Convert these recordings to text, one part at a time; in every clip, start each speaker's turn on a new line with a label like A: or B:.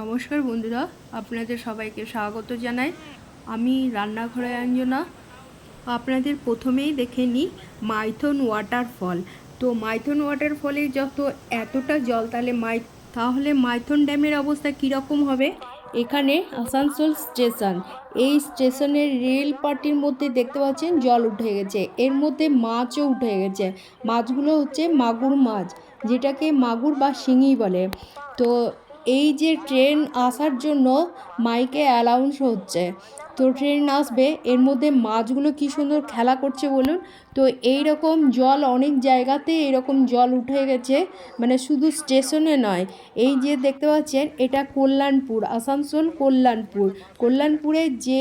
A: নমস্কার বন্ধুরা, আপনাদের সবাইকে স্বাগত জানাই। আমি রান্নাঘরে অঞ্জনা। আপনাদের প্রথমেই দেখে নিই মাইথন ওয়াটারফল। তো মাইথন ওয়াটারফলে যত এতটা জল তাহলে মাই, তাহলে মাইথন ড্যামের অবস্থা কীরকম হবে? এখানে আসানসোল স্টেশন। এই স্টেশনের রেল পার্টির মধ্যে দেখতে পাচ্ছেন জল উঠে গেছে। এর মধ্যে মাছও উঠে গেছে। মাছগুলো হচ্ছে মাগুর মাছ, যেটাকে মাগুর বা শিঙি বলে। তো এই যে ট্রেন আসার জন্য মাইকে অ্যালাউন্স হচ্ছে, তো ট্রেন আসবে, এর মধ্যে মাছগুলো কি সুন্দর খেলা করছে বলুন? তো এই রকম জল অনেক জায়গাতে এরকম জল উঠে গেছে মানে শুধু স্টেশনে নয়, এই যে দেখতে পাচ্ছেন, এটা কল্যাণপুর, আসানসোল কল্যাণপুর। কল্যাণপুরে যে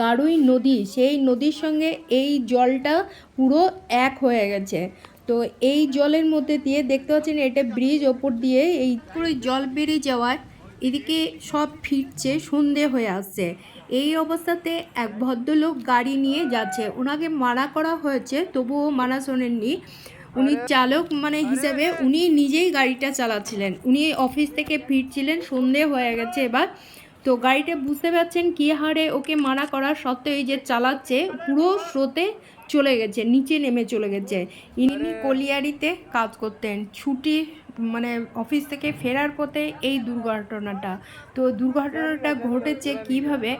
A: গাড়ুই নদী, সেই নদীর সঙ্গে এই জলটা পুরো এক হয়ে গেছে। তো এই জলের মধ্যে দিয়ে দেখতে পাচ্ছেন এটা ব্রিজ ওপর দিয়ে এই পুরো জল বেরিয়ে যাওয়ায় এদিকে সব ফিরছে সন্ধে হয়ে আসছে। এই অবস্থাতে এক ভদ্রলোক গাড়ি নিয়ে যাচ্ছে। ওনাকে মানা করা হয়েছে তবুও মানা শোনেননি। উনি চালক মানে হিসেবে উনি নিজেই গাড়িটা চালাচ্ছিলেন। উনি অফিস থেকে ফিরছিলেন সন্ধে হয়ে গেছে এবার। তো গাড়িটা বুঝতে পারছেন কী হারে ওকে মানা করা সত্ত্বেও এই যে চালাচ্ছে পুরো স্রোতে চলে গেছে নিচে নেমে চলে গেছে। ইনি কলিয়ারিতে কাজ করতেন। ছুটি মানে অফিস থেকে ফেরার পথে এই দুর্ঘটনাটা। তো দুর্ঘটনাটা ঘটেছে কীভাবে?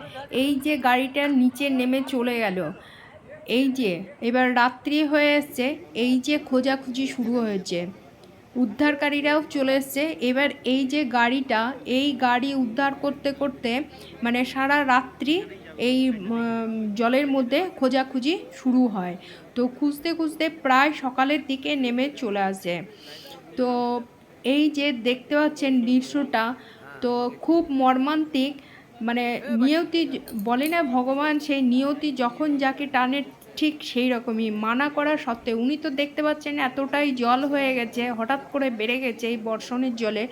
A: এই যে গাড়িটা নিচে নেমে চলে গেল এই যে এবার রাত্রি হয়ে এসছে এই যে খোঁজাখুঁজি শুরু হয়েছে। উদ্ধারকারীরাও চলে এসছে। এবার এই যে গাড়িটা এই গাড়ি উদ্ধার করতে করতে মানে সারা রাত্রি এই জলের মধ্যে খোঁজাখুঁজি শুরু হয়। তো খুঁজতে খুঁজতে প্রায় সকালের দিকে নেমে চলে আসে। তো এই যে দেখতে পাচ্ছেন দৃশ্যটা তো খুব মর্মান্তিক মানে নিয়তি বলে না ভগবান সেই নিয়তি যখন যাকে টানে ঠিক সেই রকমই। মানা করা সত্ত্বেও উনি তো দেখতে পাচ্ছেন এতটাই জল হয়ে গেছে, হঠাৎ করে বেড়ে গেছে এই বর্ষণের জলে।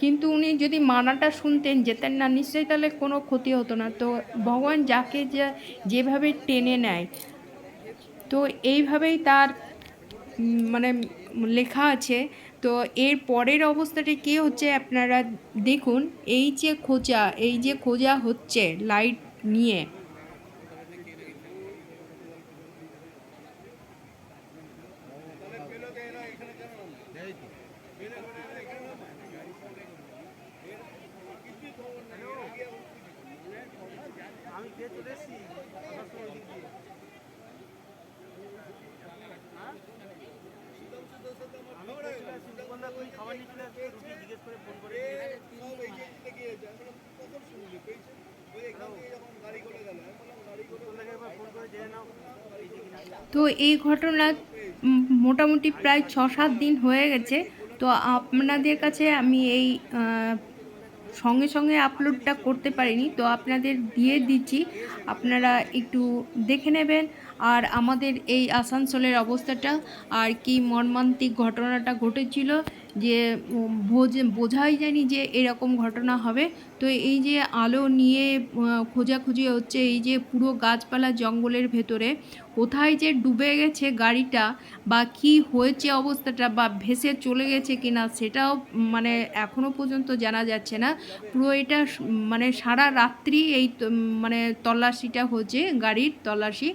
A: কিন্তু উনি যদি মানাটা শুনতেন, যেতেন না, নিশ্চয়ই তাহলে কোনো ক্ষতি হতো না। তো ভগবান যাকে যা, যেভাবে টেনে নেয়। তো এইভাবেই তার মানে লেখা আছে। তো এর পরের অবস্থাটা কী হচ্ছে আপনারা দেখুন। এই যে খোঁজা, এই যে খোঁজা হচ্ছে লাইট নিয়ে
B: আমি খেয়ে চলে এসেছি আসার সময় দিক দিয়ে হ্যাঁ? আমি খেয়ে চলে আসছি দোকানদার তুমি খাবার রুটি জিজ্ঞেস করে ফোন করে
A: তো এই ঘটনা মোটামুটি প্রায় ছ সাত দিন হয়ে গেছে। তো আপনাদের কাছে আমি এই সঙ্গে সঙ্গে আপলোডটা করতে পারিনি। তো আপনাদের দিয়ে দিচ্ছি। আপনারা একটু দেখে নেবেন। আর আমাদের এই আসানসোলের অবস্থাটা আর কি মর্মান্তিক ঘটনাটা ঘটেছিল যে বোঝাই যায়নি যে এরকম ঘটনা হবে। তো এই যে আলো নিয়ে খোঁজাখুঁজি হচ্ছে, এই যে পুরো গাছপালা জঙ্গলের ভেতরে, কোথায় যে ডুবে গেছে গাড়িটা বা কি হয়েছে অবস্থাটা বা ভেসে চলে গেছে কিনা সেটাও মানে এখনও পর্যন্ত জানা যাচ্ছে না। পুরো এটা মানে সারা রাত্রি এই মানে তল্লাশিটা হচ্ছে, গাড়ির তল্লাশি।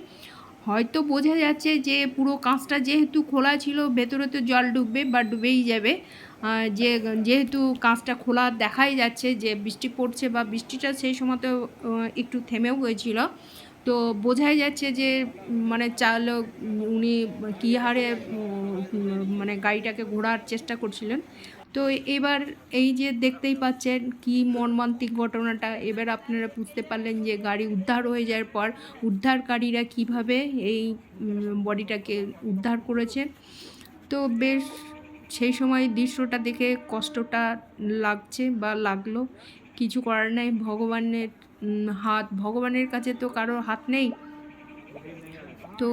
A: হয়তো বোঝা যাচ্ছে যে পুরো কাঁচটা যেহেতু খোলা ছিল, ভেতরে তো জল ডুববে বা ডুবেই যাবে। যে, যেহেতু কাঁচটা খোলা দেখাই যাচ্ছে যে বৃষ্টি পড়ছে বা বৃষ্টিটা সেই সময় তো একটু থেমেও গিয়েছিল তো বোঝাই যাচ্ছে যে মানে চালক, উনি কী হারে মানে গাড়িটাকে ঘোরার চেষ্টা করছিলেন। তো এবার এই যে দেখতেই পাচ্ছেন কি মর্মান্তিক ঘটনাটা। এবার আপনারা বুঝতে পারলেন যে গাড়ি উদ্ধার হয়ে যাওয়ার পর উদ্ধারকারীরা কীভাবে এই বডিটাকে উদ্ধার করেছে। তো বেশ, সেই সময় দৃশ্যটা দেখে কষ্টটা লাগছে বা লাগল। কিছু করার নাই, ভগবানের হাত, ভগবানের কাছে তো কারোর হাত নেই। তো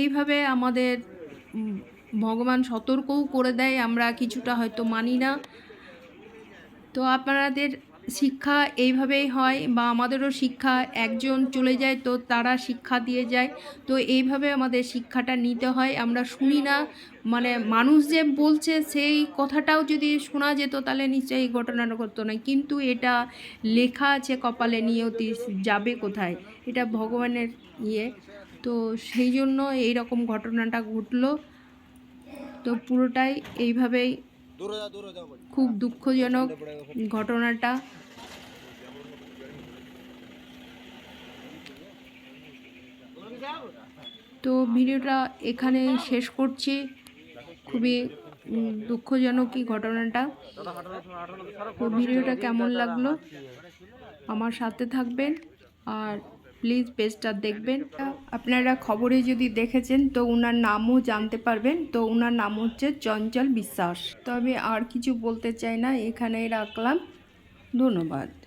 A: এইভাবে আমাদের ভগবান সতর্কও করে দেয়, আমরা কিছুটা হয়তো মানি না। তো আপনাদের শিক্ষা এইভাবেই হয় বা আমাদেরও শিক্ষা, একজন চলে যায় তো তারা শিক্ষা দিয়ে যায়। তো এইভাবে আমাদের শিক্ষাটা নিতে হয়, আমরা শুনি না। মানে মানুষ যে বলছে সেই কথাটাও যদি শোনা যেত তাহলে নিশ্চয়ই ঘটনাটা ঘটতো না। কিন্তু এটা লেখা আছে কপালে, নিয়তি যাবে কোথায়? এটা ভগবানের ইয়ে। তো সেই জন্য এই রকম ঘটনাটা ঘটলো। তো পুরোটাই এইভাবেই খুব দুঃখজনক ঘটনাটা। তো ভিডিওটা এখানে শেষ করছি। খুবই দুঃখজনক এই ঘটনাটা। তো ভিডিওটা কেমন লাগল? আমার সাথে থাকবেন। আর প্লিজ পেজটা দেখবেন। আপনারা খবরে যদি দেখেছেন, তো ওনার নামও জানতে পারবেন। তো ওনার নাম হচ্ছে চঞ্চল বিশ্বাস। তো আমি আর কিছু বলতে চাই না, এখানেই রাখলাম। ধন্যবাদ।